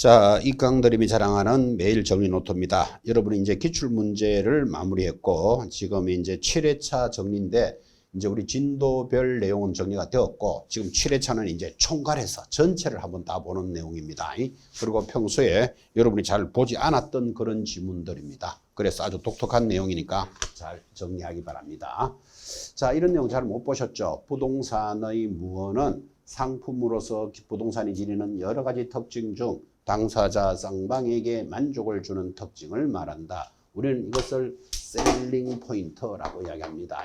자, 이강드림이 자랑하는 매일 정리 노트입니다. 여러분이 이제 기출 문제를 마무리했고 지금 이제 7회차 정리인데 이제 우리 진도별 내용은 정리가 되었고 지금 7회차는 이제 총괄해서 전체를 한번 다 보는 내용입니다. 그리고 평소에 여러분이 잘 보지 않았던 그런 지문들입니다. 그래서 아주 독특한 내용이니까 잘 정리하기 바랍니다. 자, 이런 내용 잘 못 보셨죠? 부동산의 무언은 상품으로서 부동산이 지니는 여러 가지 특징 중 당사자 쌍방에게 만족을 주는 특징을 말한다. 우리는 이것을 셀링 포인트라고 이야기합니다.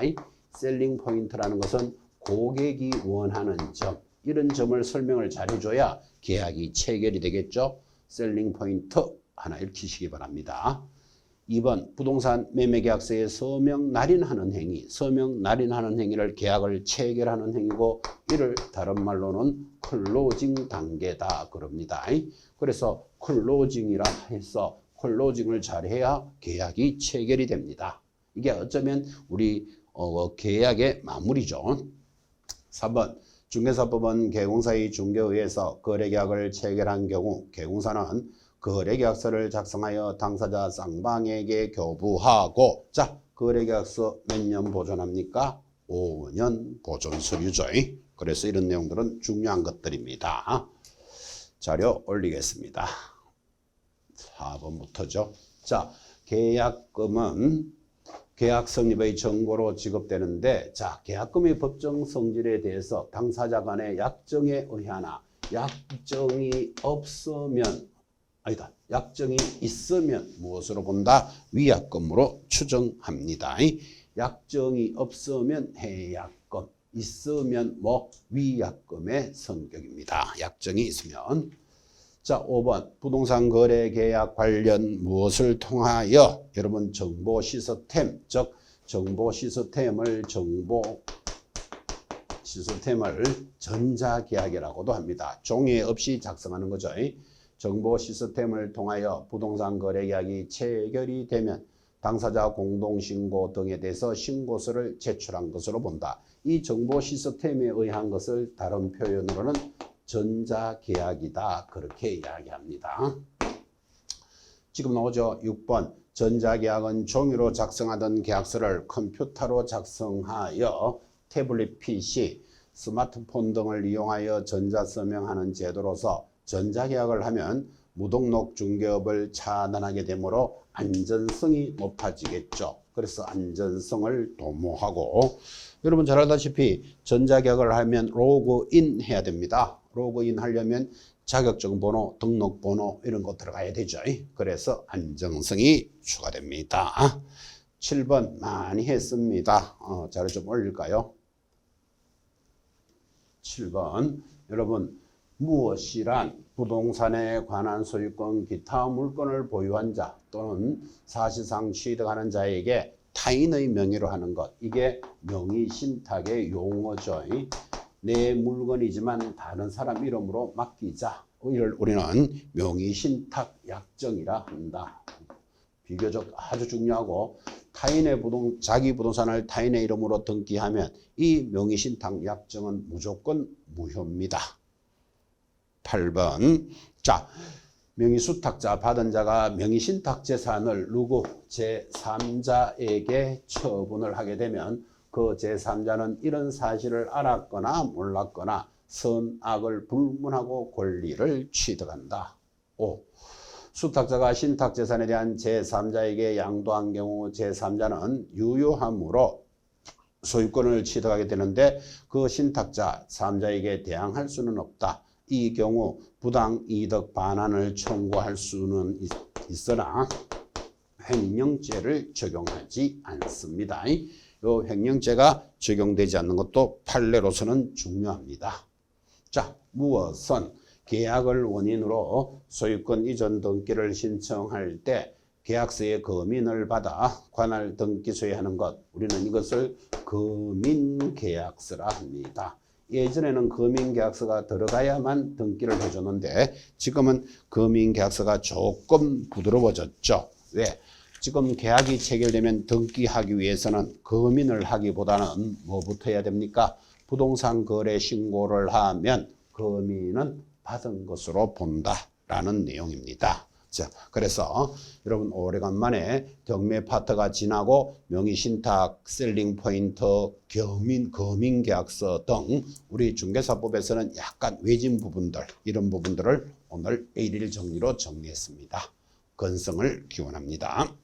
셀링 포인트라는 것은 고객이 원하는 점, 이런 점을 설명을 잘 해줘야 계약이 체결이 되겠죠. 셀링 포인트 하나 읽히시기 바랍니다. 2번 부동산 매매계약서에 서명 날인하는 행위, 서명 날인하는 행위를 계약을 체결하는 행위고 이를 다른 말로는 클로징 단계다 그럽니다. 그래서 클로징이라 해서 클로징을 잘해야 계약이 체결이 됩니다. 이게 어쩌면 우리 어, 계약의 마무리죠. 3번 중개사법은 개공사의 중개에 의해서 거래계약을 체결한 경우 개공사는 거래계약서를 작성하여 당사자 쌍방에게 교부하고 자 거래계약서 몇 년 보존합니까? 5년 보존 서류죠. 그래서 이런 내용들은 중요한 것들입니다. 자료 올리겠습니다. 4번부터죠. 자 계약금은 계약 성립의 정보로 지급되는데 자 계약금의 법정 성질에 대해서 당사자 간의 약정에 의하나 약정이 없으면 아니다. 약정이 있으면 무엇으로 본다? 위약금으로 추정합니다. 약정이 없으면 해약금, 있으면 뭐 위약금의 성격입니다. 약정이 있으면. 자, 5번 부동산 거래 계약 관련 무엇을 통하여 여러분 정보 시스템, 즉 정보 시스템을 정보 시스템을 전자계약이라고도 합니다. 종이 없이 작성하는 거죠. 정보 시스템을 통하여 부동산 거래 계약이 체결이 되면 당사자 공동신고 등에 대해서 신고서를 제출한 것으로 본다. 이 정보 시스템에 의한 것을 다른 표현으로는 전자계약이다. 그렇게 이야기합니다. 지금 나오죠. 6번 전자계약은 종이로 작성하던 계약서를 컴퓨터로 작성하여 태블릿 PC, 스마트폰 등을 이용하여 전자서명하는 제도로서 전자계약을 하면 무등록 중개업을 차단하게 되므로 안전성이 높아지겠죠. 그래서 안전성을 도모하고 여러분 잘 알다시피 전자계약을 하면 로그인 해야 됩니다. 로그인 하려면 자격증 번호, 등록 번호 이런 거 들어가야 되죠. 그래서 안정성이 추가됩니다. 7번 많이 했습니다. 어, 자료 좀 올릴까요? 7번 여러분 무엇이란 부동산에 관한 소유권 기타 물건을 보유한 자 또는 사실상 취득하는 자에게 타인의 명의로 하는 것 이게 명의신탁의 용어죠. 내 물건이지만 다른 사람 이름으로 맡기자 이를 우리는 명의신탁 약정이라 한다. 비교적 아주 중요하고 타인의 부동 자기 부동산을 타인의 이름으로 등기하면 이 명의신탁 약정은 무조건 무효입니다. 8번. 자, 명의수탁자 받은 자가 명의신탁 재산을 누구 제3자에게 처분을 하게 되면 그 제3자는 이런 사실을 알았거나 몰랐거나 선악을 불문하고 권리를 취득한다. 5. 수탁자가 신탁재산에 대한 제3자에게 양도한 경우 제3자는 유효함으로 소유권을 취득하게 되는데 그 신탁자 3자에게 대항할 수는 없다. 이 경우 부당 이득 반환을 청구할 수는 있으나 횡령죄를 적용하지 않습니다. 이 횡령죄가 적용되지 않는 것도 판례로서는 중요합니다. 자, 무엇은 계약을 원인으로 소유권 이전 등기를 신청할 때 계약서의 거민을 받아 관할 등기소에 하는 것 우리는 이것을 거민계약서라 합니다. 예전에는 거민계약서가 들어가야만 등기를 해줬는데 지금은 거민계약서가 조금 부드러워졌죠. 왜? 지금 계약이 체결되면 등기하기 위해서는 거민을 하기보다는 뭐부터 해야 됩니까? 부동산 거래 신고를 하면 거민은 받은 것으로 본다. 라는 내용입니다. 자, 그래서 여러분 오래간만에 경매 파트가 지나고 명의 신탁, 셀링 포인트, 겸인, 거민 계약서 등 우리 중개사법에서는 약간 외진 부분들 이런 부분들을 오늘 1일 정리로 정리했습니다. 건성을 기원합니다.